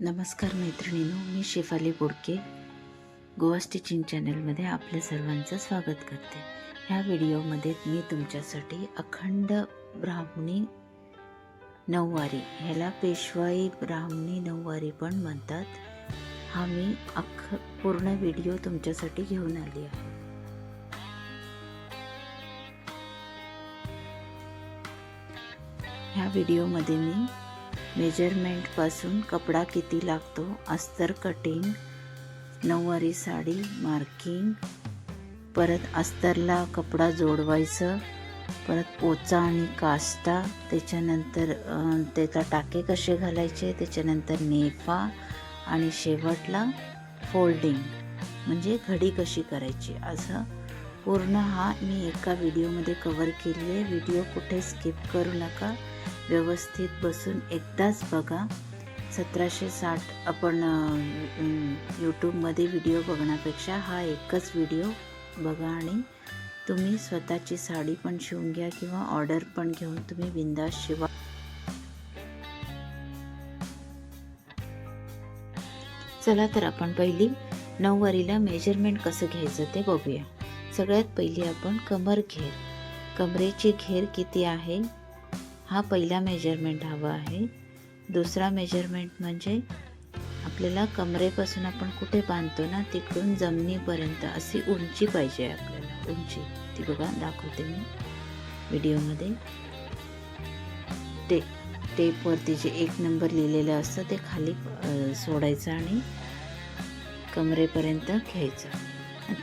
नमस्कार मैत्रिणीनो मी शेफाली बोडके. गोवा स्टिचिंग चॅनलमध्ये आपल्या सर्वांचं स्वागत करते. ह्या व्हिडिओमध्ये मी तुमच्यासाठी अखंड ब्राह्मणी नऊवारी ह्याला पेशवाई ब्राह्मणी नऊवारी पण म्हणतात. हा मी अख पूर्ण व्हिडिओ तुमच्यासाठी घेऊन आली आहे. ह्या व्हिडिओमध्ये मी मेजरमेंटपासून कपडा किती लागतो? अस्तर कटिंग नऊवारी साडी मार्किंग. परत अस्तरला कपडा जोडवायचं परत पोचा आणि कास्टा त्याच्यानंतर त्याचा टाके कसे घालायचे त्याच्यानंतर नेफा आणि शेवटला फोल्डिंग म्हणजे घडी कशी करायची. असं पूर्ण हा मी एका व्हिडिओमध्ये कवर केली आहे व्हिडिओ कुठे स्किप करू नका. व्यवस्थित बसून एकदाच बघा. सतराशे साठ आपण यूट्यूबमध्ये व्हिडिओ बघण्यापेक्षा हा एकच व्हिडिओ बघा आणि तुम्ही स्वतःची साडी पण शिवून घ्या किंवा ऑर्डर पण घेऊन तुम्ही बिंदास शिवा. चला तर आपण पहिली नऊवारीला मेजरमेंट कसं घ्यायचं ते बघूया. सगळ्यात पहिली आपण कमर घेर. कमरेची घेर किती आहे? हा पहिला मेजरमेंट हवा आहे. दुसरा मेजरमेंट म्हणजे आपल्याला कमरेपासून आपण कुठे बांधतो ना तिकडून जमिनीपर्यंत अशी उंची पाहिजे आपल्याला. उंची. ती बघा दाखवते मी व्हिडिओमध्ये. ते टेपवरती जे एक नंबर लिहिलेलं असतं ते खाली सोडायचं आणि कमरेपर्यंत घ्यायचं.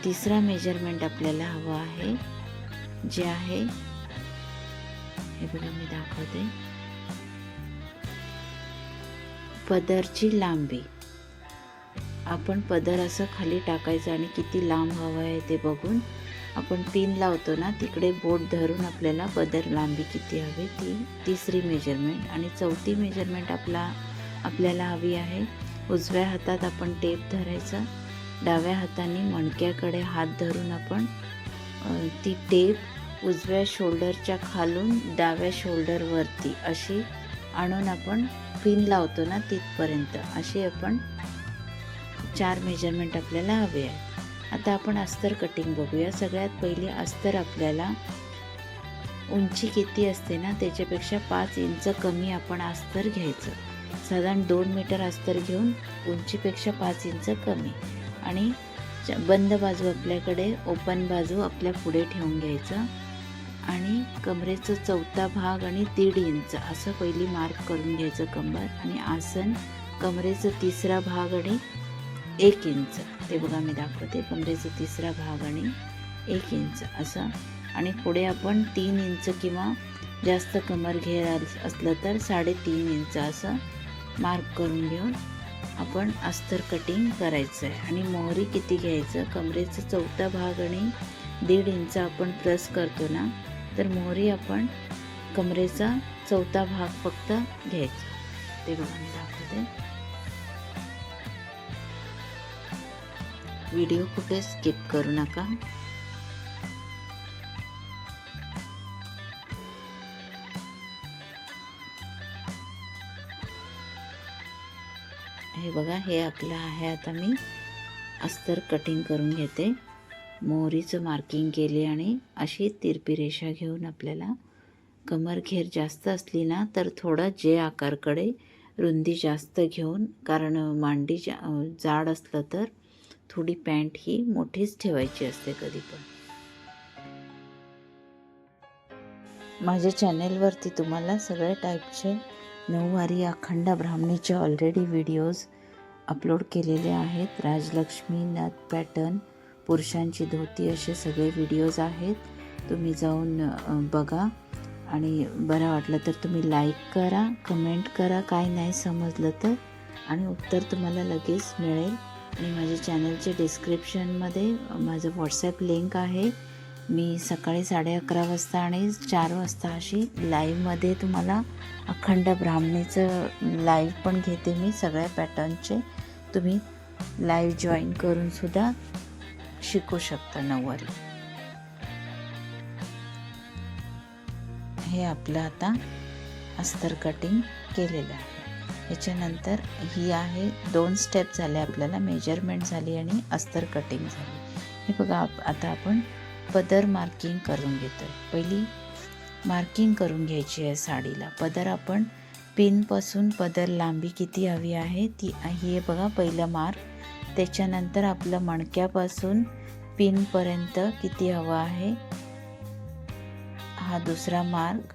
तिसरा मेजरमेंट आपल्याला हवा आहे जे आहे हे बघा मी दाखवते. पदरची लांबी. आपण पदर असं खाली टाकायचं आणि किती लांब हवं आहे ते बघून आपण पिन लावतो ना तिकडे बोट धरून आपल्याला पदर लांबी किती हवी ती तिसरी मेजरमेंट आणि चौथी मेजरमेंट आपला आपल्याला हवी आहे. उजव्या हातात आपण टेप धरायचा. डाव्या हाताने मणक्याकडे हात धरून आपण ती टेप उजव्या शोल्डरच्या खालून डाव्या शोल्डरवरती अशी आणून आपण पिन लावतो ना तिथपर्यंत. अशी आपण चार मेजरमेंट आपल्याला हवे आहे. आता आपण अस्तर कटिंग बघूया. सगळ्यात पहिली अस्तर आपल्याला उंची किती असते ना त्याच्यापेक्षा पाच इंच कमी आपण अस्तर घ्यायचं. साधारण दोन मीटर अस्तर घेऊन उंचीपेक्षा पाच इंच कमी. आणि बंद बाजू आपल्याकडे ओपन बाजू आपल्या पुढे ठेवून घ्यायचं. आणि कमरेचं चौथा भाग आणि दीड इंच असं पहिली मार्क करून घ्यायचं कंबर. आणि आसन कमरेचा तिसरा भाग आणि एक इंच. ते बघा मी दाखवते. कमरेचा तिसरा भाग आणि एक इंच असं. आणि पुढे आपण तीन इंच किंवा जास्त कमर घेर असलं तर साडेतीन इंच असं मार्क करून घेऊन आपण अस्तर कटिंग करायचं आहे आणि मोहरी किती घ्यायचं? कमरेचा चौथा भाग आणि दीड इंच आपण प्लस करतो ना तर मोहरी आपण कमरेचा चौथा भाग फक्त घ्यायचा. ते बघून दाखवते. व्हिडिओ कुठे स्किप करू नका. हे बघा हे आपलं आहे. आता मी अस्तर कटिंग करून घेते. मोहरीचं मार्किंग केले आणि अशी तिरपी रेषा घेऊन आपल्याला कमर घेर जास्त असली ना तर थोडं जे आकारकडे रुंदी जास्त घेऊन कारण मांडी जा जाड असलं तर थोडी पॅन्ट ही मोठीच ठेवायची असते कधी पण. माझ्या चॅनेलवरती तुम्हाला सगळ्या टाईपचे नऊवारी अखंड ब्राह्मणीचे ऑलरेडी व्हिडिओज अपलोड केलेले आहेत. राजलक्ष्मी नथ पॅटर्न पुरुषांची धोती असे सगळे व्हिडिओज आहेत. तुम्ही जाऊन बघा. आणि बरं वाटलं तर तुम्ही लाईक करा कमेंट करा. काय नाही समजलं तर. आणि उत्तर तुम्हाला लगेच मिळेल. आणि माझ्या चॅनलच्या डिस्क्रिप्शनमध्ये माझं व्हॉट्सॲप लिंक आहे. मी सकाळी साडे अकरा वाजता आणि चार वाजता अशी लाईव्हमध्ये तुम्हाला अखंड ब्राह्मणीचं लाईव्ह पण घेते मी सगळ्या पॅटर्नचे तुम्ही लाईव्ह जॉईन करून सुद्धा शिकू शकता नऊवारी हे आपलं आता अस्तर कटिंग केलेलं आहे. याच्यानंतर ही आहे दोन स्टेप झाले आपल्याला मेजरमेंट झाली आणि अस्तर कटिंग झाली. हे बघा आप- आता आपण पदर मार्किंग करून घेतो पहिली मार्किंग करून घ्यायची आहे साडीला. पदर आपण पिनपासून पदर लांबी किती हवी आहे ती ही बघा पहिलं मार्क त्याच्यानंतर आपलं मणक्यापासून पिनपर्यंत किती हवं आहे? हा दुसरा मार्क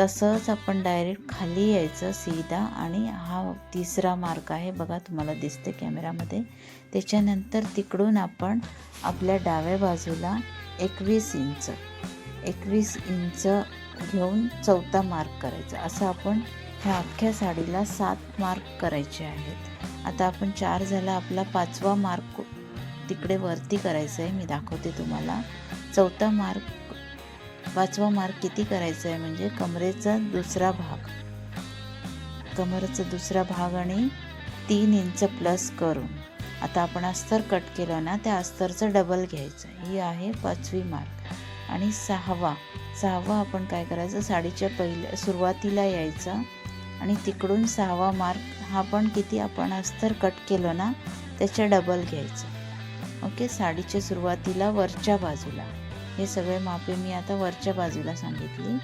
तसंच आपण डायरेक्ट खाली यायचं सीधा आणि हा तिसरा मार्क आहे. बघा तुम्हाला दिसते कॅमेरामध्ये. त्याच्यानंतर तिकडून आपण आपल्या डाव्या बाजूला एकवीस इंच एकवीस इंच घेऊन चौथा मार्क करायचा. असं आपण ह्या अख्ख्या साडीला सात मार्क करायचे आहेत. आता आपण चार झाला आपला पाचवा मार्क तिकडे वरती करायचा आहे. मी दाखवते तुम्हाला. चौथा मार्क पाचवा मार्क किती करायचा आहे? म्हणजे कमरेचा दुसरा भाग. कमरेचा दुसरा भाग आणि तीन इंच प्लस करून. आता आपण अस्तर कट केलं ना त्या अस्तरचं डबल घ्यायचं. ही आहे पाचवी मार्क. आणि सहावा सहावा आपण काय करायचं? साडीच्या पहिल्या सुरुवातीला यायचं. आणि तिकडून सहावा मार्क हा पण किती आपण अस्तर कट केलं ना त्याच्या डबल घ्यायचं. ओके साडीच्या सुरुवातीला वरच्या बाजूला. हे सगळे मापे मी आता वरच्या बाजूला सांगितली.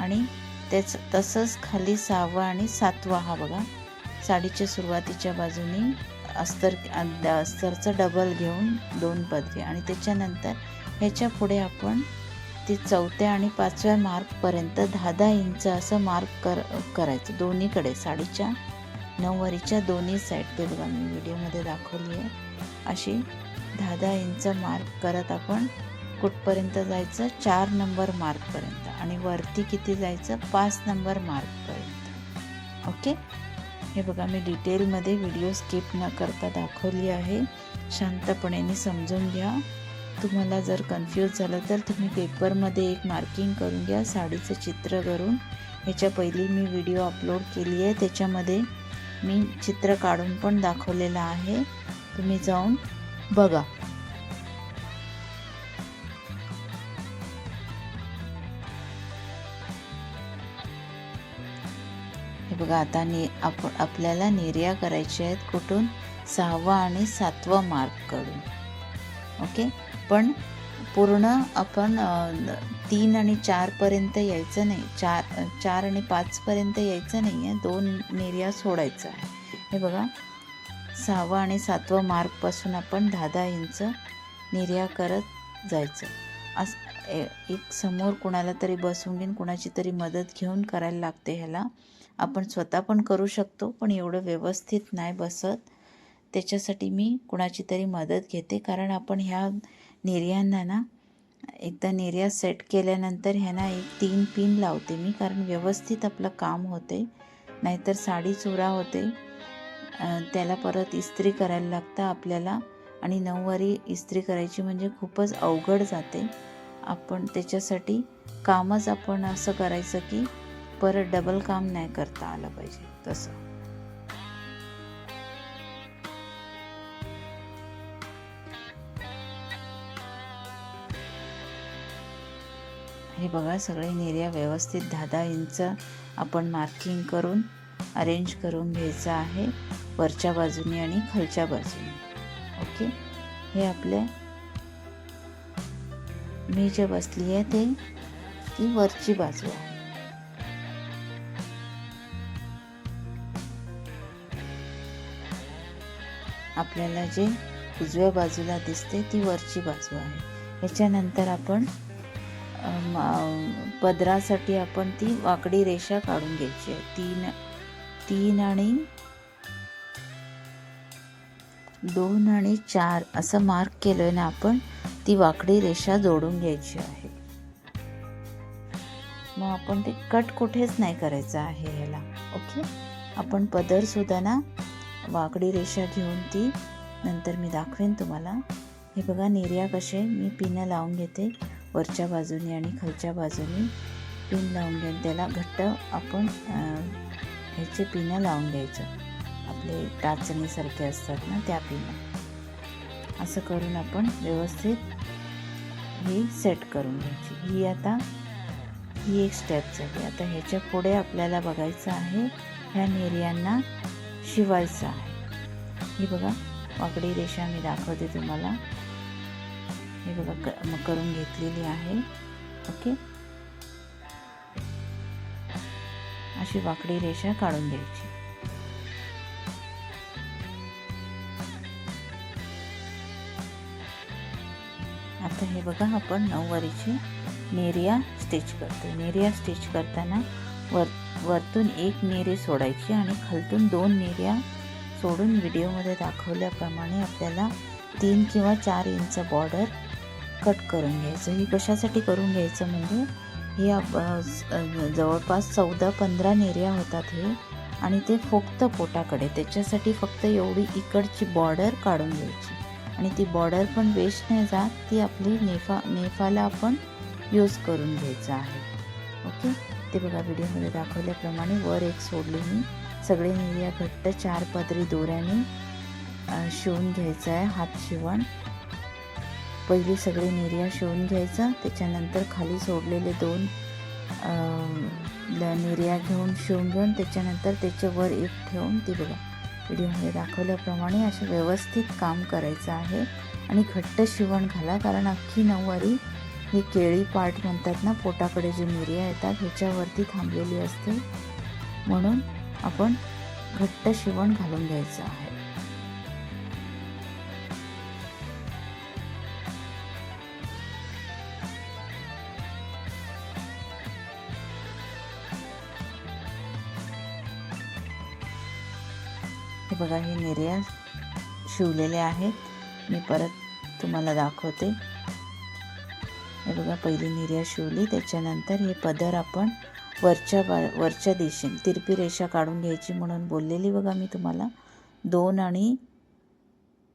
आणि त्याच तसंच खाली सहावा आणि सातवा हा बघा. साडीच्या सुरुवातीच्या बाजूनी अस्तर अस्तरचं डबल घेऊन दोन पदरी आणि त्याच्यानंतर ह्याच्या पुढे आपण ते चौथ्या आणि पाचव्या मार्कपर्यंत दहा दहा इंच असं मार्क कर करायचं. दोन्हीकडे साडीच्या नऊवारीच्या दोन्ही साईड ते बघा मी व्हिडिओमध्ये दाखवली आहे. अशी दहा दहा इंच मार्क करत आपण कुठपर्यंत जायचं? चार नंबर मार्कपर्यंत आणि वरती किती जायचं? पाच नंबर मार्कपर्यंत ओके हे बघा मी डिटेलमध्ये व्हिडिओ स्किप न करता दाखवली आहे. शांतपणे समजून घ्या. तुम्हाला जर कन्फ्यूज झालं तर तुम्ही पेपरमध्ये एक मार्किंग करून घ्या साडीचं चित्र करून. ह्याच्या पहिली मी व्हिडिओ अपलोड केली आहे. त्याच्यामध्ये मी चित्र काढून पण दाखवलेलं आहे. तुम्ही जाऊन बघा. हे बघा आता नि आप आपल्याला निर्या करायच्या आहेत कुठून? सहावा आणि सातवा मार्ककडून ओके? पण पूर्ण आपण तीन आणि चारपर्यंत यायचं नाही. चार चार आणि पाचपर्यंत यायचं नाही आहे. दोन निर्या सोडायचा आहे. हे बघा. सहावा आणि सातवा मार्कपासून आपण दहा दहा इंच निर्या करत जायचं. अस ए- एक समोर कुणाला तरी बसून घेऊन कुणाची तरी मदत घेऊन करायला लागते ह्याला. आपण स्वतः पण करू शकतो पण एवढं व्यवस्थित नाही बसत. त्याच्यासाठी मी कुणाची तरी मदत घेते कारण आपण ह्या निर्यांना ना एकदा निर्या सेट केल्यानंतर ह्यांना एक तीन पिन लावते मी कारण व्यवस्थित आपलं काम होते. नाहीतर साडी चुरा होते. त्याला परत इस्त्री करायला लागतं आपल्याला आणि नऊवारी इस्त्री करायची म्हणजे खूपच अवघड जाते. आपण त्याच्यासाठी कामच आपण असं करायचं की परत डबल काम नाही करता आलं पाहिजे तसं. हे बघा सगळे निर्या व्यवस्थित. दहा दहा इंच आपण मार्किंग करून अरेंज करून घ्यायचं आहे. वरच्या बाजूने आणि खालच्या बाजूने. ओके हे आपल्या मी जे बसली आहे ते ती वरची बाजू आहे. आपल्याला जे उजव्या बाजूला दिसते ती वरची बाजू आहे. ह्याच्यानंतर आपण पदरासाठी आपण ती वाकडी रेषा काढून घ्यायची आहे. तीन तीन आणि दोन आणि चार असं मार्क केलं आहे ना आपण ती वाकडी रेषा जोडून घ्यायची आहे. मग आपण ते कट कुठेच नाही करायचं आहे ह्याला ओके आपण पदर सुद्धा ना वाकडी रेषा घेऊन ती नंतर मी दाखवेन तुम्हाला. हे बघा निर्या कसे मी पिनं लावून घेते. वरच्या बाजूने आणि खालच्या बाजूने पिन लावून घेऊन त्याला घट्ट आपण ह्याचे पिनं लावून घ्यायचं. आपले टाचणीसारखे असतात ना त्या पिनं. असं करून आपण व्यवस्थित ही सेट करून घ्यायची. ही आता ही एक स्टेप झाली. आता ह्याच्या पुढे आपल्याला बघायचं आहे ह्या निर्यांना शिवायचं आहे. ही बघा वाकडी रेषा मी दाखवते तुम्हाला. हे बघा क करून घेतलेली आहे. ओके? अशी वाकडी रेषा काढून द्यायची. आता हे बघा आपण नऊवारीची नेरिया स्टिच करतो. नेरिया स्टिच करताना वर वरतून एक नेरी सोडायची आणि खालतून दोन नेऱ्या सोडून व्हिडिओमध्ये दाखवल्याप्रमाणे आपल्याला तीन किंवा चार इंच बॉर्डर कट करून घ्यायचं. हे कशासाठी करून घ्यायचं म्हणजे हे आप- जवळपास चौदा पंधरा नेऱ्या होतात हे आणि ते फक्त पोटाकडे. त्याच्यासाठी फक्त एवढी इकडची बॉर्डर काढून घ्यायची. आणि ती बॉर्डर पण वेस्ट नाही जात ती आपली नेफा नेफाला आपण यूज करून घ्यायचं आहे. ओके? ते बघा व्हिडिओमध्ये दाखवल्याप्रमाणे वर एक सोडली मी. सगळे नेरिया घट्ट चार पदरी दोऱ्याने शिवून घ्यायचं आहे हात शिवण पहिली सगळी निर्या शिवून घ्यायचा त्याच्यानंतर खाली सोडलेले दोन निर्या ल- घेऊन शिवून घेऊन त्याच्यानंतर त्याच्यावर एक ठेवून ती बघा व्हिडिओमध्ये दाखवल्याप्रमाणे असे व्यवस्थित काम करायचं आहे. आणि घट्ट शिवण घाला कारण अख्खी नऊवारी ही केळी पार्ट म्हणतात ना पोटाकडे जी निर्या येतात ह्याच्यावरती थांबलेली असते. म्हणून आपण घट्ट शिवण घालून घ्यायचं आहे. बघा हे निर्या शिवलेले आहेत. मी परत तुम्हाला दाखवते. हे बघा पहिली निर्या शिवली. त्याच्यानंतर हे पदर आपण वरच्या बा वरच्या दिशेने तिरपी रेषा काढून घ्यायची म्हणून बोललेली बघा मी तुम्हाला. दोन आणि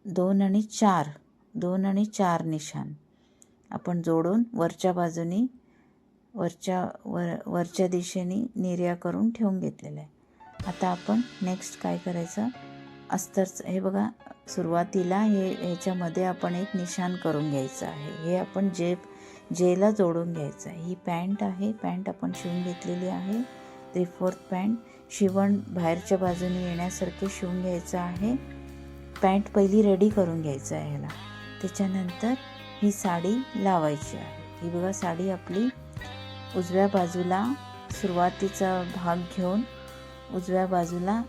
दोन आणि चार दोन आणि चार निशान आपण जोडून वरच्या बाजूनी वरच्या वर वरच्या दिशेने निर्या करून ठेवून घेतलेलं आहे. आता आपण नेक्स्ट काय करायचं? अस्तरचं हे बघा सुरुवातीला हे ह्याच्यामध्ये आपण एक निशाण करून घ्यायचं आहे. हे आपण जे जेला जोडून घ्यायचं आहे. ही पॅन्ट आहे. पॅन्ट आपण शिवून घेतलेली आहे. Three fourth pant. शिवण बाहेरच्या बाजूने येण्यासारखे शिवून घ्यायचं आहे. पॅन्ट पहिली रेडी करून घ्यायचं आहे ह्याला. त्याच्यानंतर ही साडी लावायची आहे. ही बघा साडी आपली उजव्या बाजूला सुरुवातीचा भाग घेऊन उजव्या बाजूला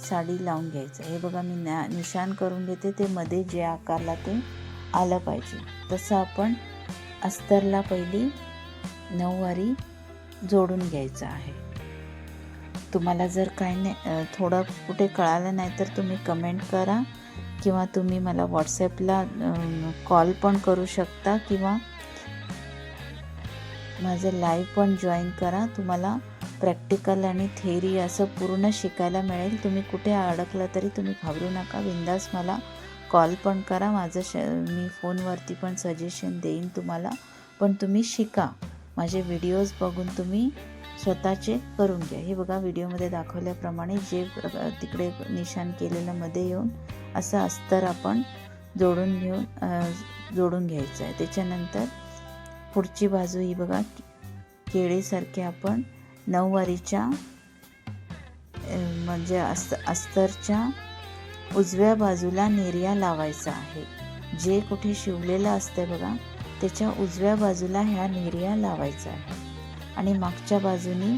साडी लावून घ्यायचं. हे बघा मी ना निशाण करून घेते ते मध्ये जे आकारला ते आलं पाहिजे. तसं आपण अस्तरला पहिली नऊवारी जोडून घ्यायचं आहे. तुम्हाला जर काही नाही थोडं कुठे कळालं नाही तर तुम्ही कमेंट करा किंवा तुम्ही मला व्हॉट्सॲपला कॉल पण करू शकता किंवा माझं लाईव्ह पण जॉईन करा. तुम्हाला प्रॅक्टिकल आणि थेरी असं पूर्ण शिकायला मिळेल. तुम्ही कुठे अडकलं तरी तुम्ही घाबरू नका. बिंदास मला कॉल पण करा. माझं श मी फोनवरती पण सजेशन देईन तुम्हाला. पण तुम्ही शिका. माझे व्हिडिओज बघून तुम्ही स्वतःचे करून घ्या. हे बघा व्हिडिओमध्ये दाखवल्याप्रमाणे जे तिकडे निशाण केलेलं मध्ये येऊन असं अस्तर आपण जोडून घेऊन जोडून घ्यायचं आहे. त्याच्यानंतर पुढची बाजू ही बघा केळीसारखे आपण नऊवारीच्या म्हणजे अस्त अस्तरच्या उजव्या बाजूला नेरिया लावायचा आहे. जे कुठे शिवलेलं असते बघा त्याच्या उजव्या बाजूला ह्या नेरिया लावायचा आहे. आणि मागच्या बाजूनी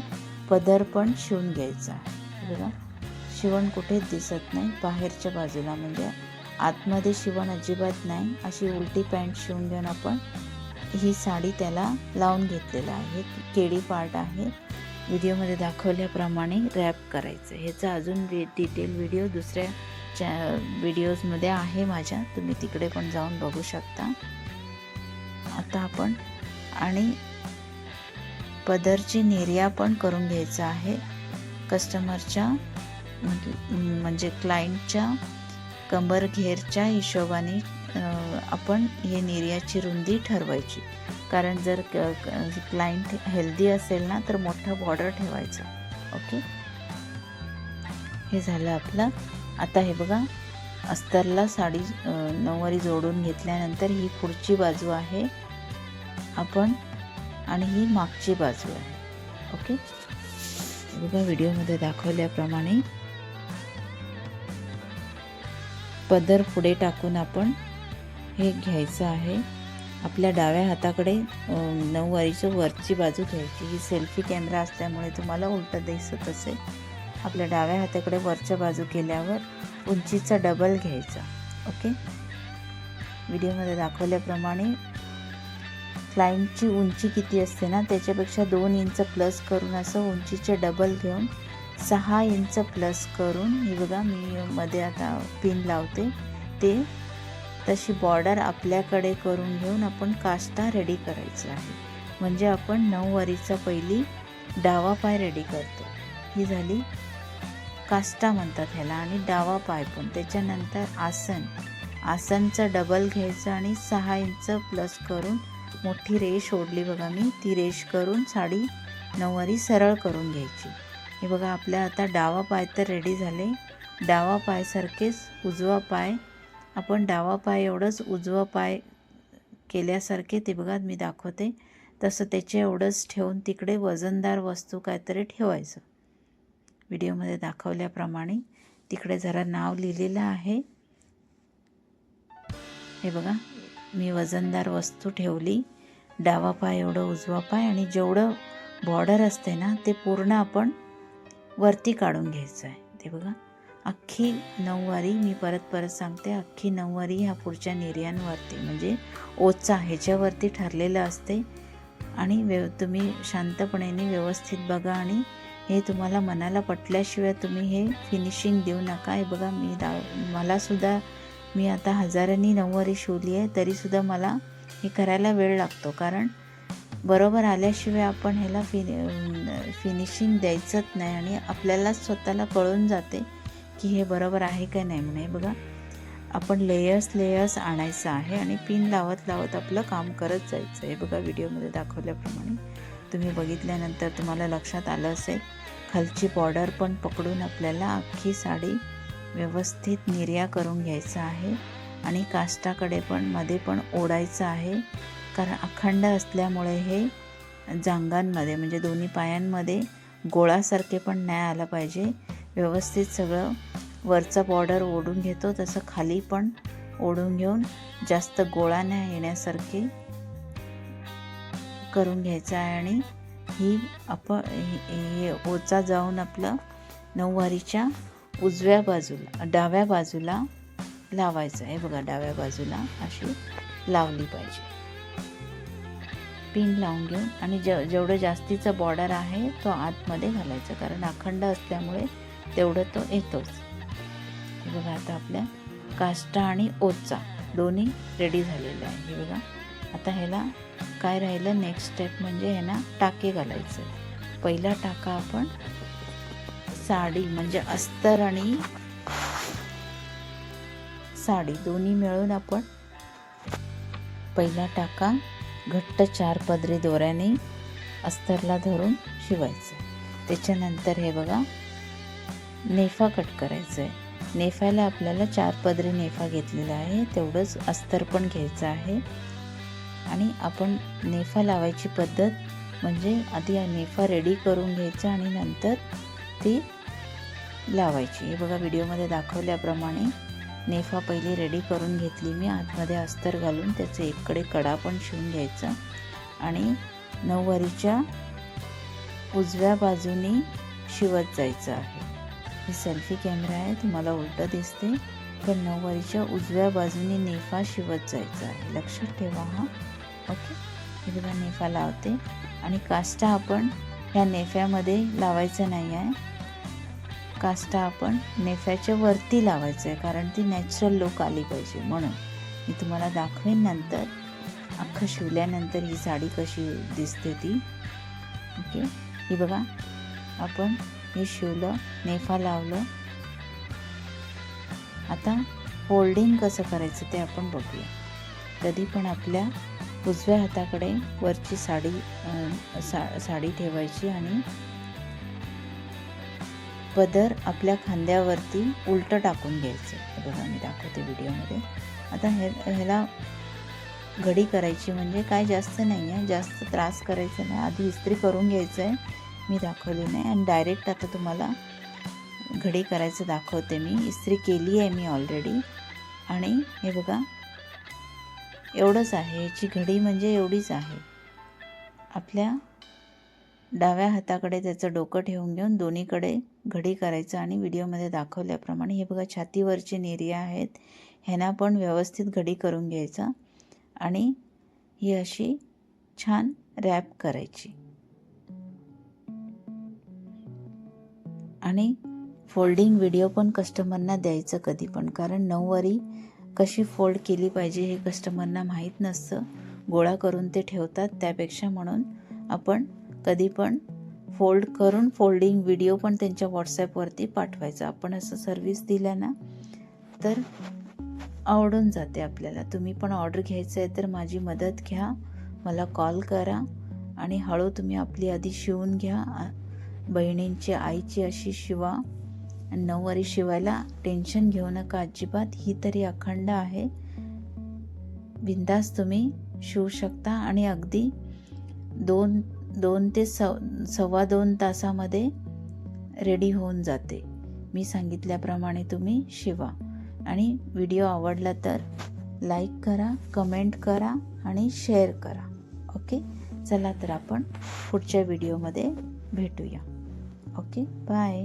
पदर पण शिवून घ्यायचा आहे. बघा शिवण कुठेच दिसत नाही बाहेरच्या बाजूला. म्हणजे आतमध्ये शिवण अजिबात नाही अशी उलटी पॅन्ट शिवून घेऊन आपण ही साडी त्याला लावून घेतलेलं आहे. केळी पार्ट आहे. व्हिडिओमध्ये दाखवल्याप्रमाणे रॅप करायचं. ह्याचा अजून डिटेल व्हिडिओ दुसऱ्या च्या व्हिडिओजमध्ये आहे माझ्या. तुम्ही तिकडे पण जाऊन बघू शकता. आता आपण आणि पदरची निर्या पण करून घ्यायचं आहे. कस्टमरच्या म्हणजे क्लायंटच्या कंबर घेरच्या हिशोबाने आपण हे निर्याची रुंदी ठरवायची. कारण जर क्लायंट हेल्दी असेल ना तर मोठा बॉर्डर ठेवायचा. ओके हे झालं आपलं. आता हे बघा अस्तरला साडी नऊवारी जोडून घेतल्यानंतर ही पुढची बाजू आहे. आपण आणि ही मागची बाजू आहे. ओके बघा व्हिडिओमध्ये दाखवल्याप्रमाणे. पदर पुढे टाकून आपण हे घ्यायचं आहे. आपल्या डाव्या हाताकडे नऊवारीचं वरची बाजू घ्यायची. ही सेल्फी कॅमेरा असल्यामुळे तुम्हाला उलटं दिसत असेल. आपल्या डाव्या हाताकडे वरच्या बाजू केल्यावर उंचीचा डबल घ्यायचा. ओके? व्हिडिओमध्ये दाखवल्याप्रमाणे क्लाइंटची उंची किती असते ना त्याच्यापेक्षा दोन इंच प्लस करून असं उंचीचे डबल घेऊन सहा इंच प्लस करून हे बघा मी मध्ये आता पिन लावते. ते तशी बॉर्डर आपल्याकडे करून घेऊन आपण काष्टा रेडी करायचा आहे. म्हणजे आपण नऊवारीचा पहिली डावा पाय रेडी करतो. ही झाली काष्टा म्हणतात ह्याला आणि डावा पाय पण. त्याच्यानंतर आसन. आसनचं डबल घ्यायचं आणि सहा इंच प्लस करून मोठी रेष ओढली बघा मी. ती रेष करून साडी नऊवारी सरळ करून घ्यायची. हे बघा आपल्या आता डावा पाय तर रेडी झाले. डावा पायसारखेच उजवा पाय आपण डावा पाय एवढंच उजवा पाय केल्यासारखे ते बघा मी दाखवते. तसं त्याचे एवढंच ठेवून तिकडे वजनदार वस्तू काहीतरी ठेवायचं. व्हिडिओमध्ये दाखवल्याप्रमाणे तिकडे जरा नाव लिहिलेलं आहे. हे बघा मी वजनदार वस्तू ठेवली. डावा पाय एवढं उजवा पाय आणि जेवढं बॉर्डर असते ना ते पूर्ण आपण वरती काढून घ्यायचं आहे. ते बघा. अख्खी नऊवारी मी परत परत सांगते अख्खी नऊवारी ह्या पुढच्या निर्यांवरती म्हणजे ओचा ह्याच्यावरती ठरलेलं असते. आणि व्यव तुम्ही शांतपणेने व्यवस्थित बघा आणि हे तुम्हाला मनाला पटल्याशिवाय तुम्ही हे फिनिशिंग देऊ नका. हे बघा मी दा मलासुद्धा मी आता हजारांनी नऊवारी शिवली आहे तरीसुद्धा मला हे करायला वेळ लागतो. कारण बरोबर आल्याशिवाय आपण ह्याला फिनि फिनिशिंग द्यायचंच नाही आणि आपल्याला स्वतःला कळून जाते. की हे बरोबर आहे का नाही म्हणे. बघा आपण लेयर्स लेयर्स आणायचं आहे आणि पिन लावत लावत आपलं काम करत जायचं आहे. बघा व्हिडिओमध्ये दाखवल्याप्रमाणे. तुम्ही बघितल्यानंतर तुम्हाला लक्षात आलं असेल खालची बॉर्डर पण पकडून आपल्याला अख्खी साडी व्यवस्थित निर्या करून घ्यायचं आहे आणि काष्टाकडे पण मध्ये पण ओढायचं आहे. कारण अखंड असल्यामुळे हे जांगांमध्ये म्हणजे दोन्ही पायांमध्ये गोळासारखे पण नाही आलं पाहिजे. व्यवस्थित सगळं वरचा बॉर्डर ओढून घेतो तसं खाली पण ओढून घेऊन जास्त गोळा नाही येण्यासारखे करून घ्यायचं आहे आणि ही आपण हे ओचा जाऊन आपलं नऊवारीच्या उजव्या बाजूला डाव्या बाजूला लावायचं आहे. बघा डाव्या बाजूला अशी लावली पाहिजे. पिन लावून घेऊन आणि ज जेवढं जास्तीचा बॉर्डर आहे तो आतमध्ये घालायचा. कारण अखंड असल्यामुळे तेवढं तो येतोच. हे बघा आता आपल्या काष्टा आणि ओचा दोन्ही रेडी झालेले आहे. हे बघा. आता ह्याला काय राहिलं? नेक्स्ट स्टेप म्हणजे ह्यांना टाके घालायचं. पहिला टाका आपण साडी म्हणजे अस्तर आणि साडी. दोन्ही मिळून आपण पहिला टाका घट्ट चार पदरी दोऱ्याने अस्तरला धरून शिवायचं. त्याच्यानंतर हे बघा नेफा कट करायचं आहे नेफायला आपल्याला चार पदरी नेफा घेतलेला आहे तेवढंच अस्तर पण घ्यायचं आहे. आणि आपण नेफा लावायची पद्धत म्हणजे आधी नेफा रेडी करून घ्यायचा आणि नंतर ती लावायची. हे बघा व्हिडिओमध्ये दाखवल्याप्रमाणे नेफा पहिली रेडी करून घेतली मी. आतमध्ये अस्तर घालून त्याचं एकडे कडा पण शिवून घ्यायचा. आणि नऊवारीच्या उजव्या बाजूनी शिवत जायचं आहे. ही सेल्फी कॅमेरा आहे. तुम्हाला उलटं दिसते. पण नऊवारीच्या उजव्या बाजूने नेफा शिवत जायचा आहे. लक्षात ठेवा हा. ओके हे बघा नेफा लावते. आणि काष्टा आपण ह्या नेफ्यामध्ये लावायचं नाही आहे. काष्टा आपण नेफ्याच्या वरती लावायचं आहे. कारण ती नॅचरल लुक आली पाहिजे. म्हणून मी तुम्हाला दाखवेन नंतर. अख्खं शिवल्यानंतर ही साडी कशी दिसते ती. ओके ही बघा. आपण मी शिवलं नेफा लावलं. आता फोल्डिंग कसं करायचं ते आपण बघूया. कधी पण आपल्या उजव्या हाताकडे वरची साडी सा साडी ठेवायची आणि पदर आपल्या खांद्यावरती उलटं टाकून घ्यायचं. बघा मी दाखवते व्हिडिओमध्ये. आता हे ह्याला घडी करायची म्हणजे काय जास्त नाही आहे जास्त त्रास करायचा नाही. आधी इस्त्री करून घ्यायचं आहे मी दाखवली नाही आणि डायरेक्ट आता तुम्हाला घडी करायचं दाखवते मी. इस्त्री केली आहे मी ऑलरेडी आणि हे बघा एवढंच आहे. याची घडी म्हणजे एवढीच आहे. आपल्या डाव्या हाताकडे त्याचं डोकं ठेवून घेऊन दोन्हीकडे घडी करायचं आणि व्हिडिओमध्ये दाखवल्याप्रमाणे हे बघा छातीवरचे नेरिया आहेत. ह्यांना पण व्यवस्थित घडी करून घ्यायचा आणि ही अशी छान रॅप करायची. आणि फोल्डिंग व्हिडिओ पण कस्टमरना द्यायचं कधी पण. कारण नऊवारी कशी फोल्ड केली पाहिजे हे कस्टमरना माहीत नसतं. गोळा करून ते ठेवतात. त्यापेक्षा म्हणून आपण कधी पण फोल्ड करून फोल्डिंग व्हिडिओ पण त्यांच्या व्हॉट्सॲपवरती पाठवायचा. आपण असं सर्विस दिल्या ना तर आवडून जाते आपल्याला. तुम्ही पण ऑर्डर घ्यायचं आहे तर माझी मदत घ्या. मला कॉल करा आणि हळू तुम्ही आपली आधी शिवून घ्या. बहिणींची आईची अशी शिवा नऊवारी शिवायला टेन्शन घेऊ नका अजिबात. ही तरी अखंड आहे. बिंदास तुम्ही शिवू शकता आणि अगदी दोन दोन ते सव सव्वा दोन तासामध्ये रेडी होऊन जाते. मी सांगितल्याप्रमाणे तुम्ही शिवा. आणि व्हिडिओ आवडला तर लाईक करा कमेंट करा आणि शेअर करा. ओके चला तर आपण पुढच्या व्हिडिओमध्ये भेटूया. Okay bye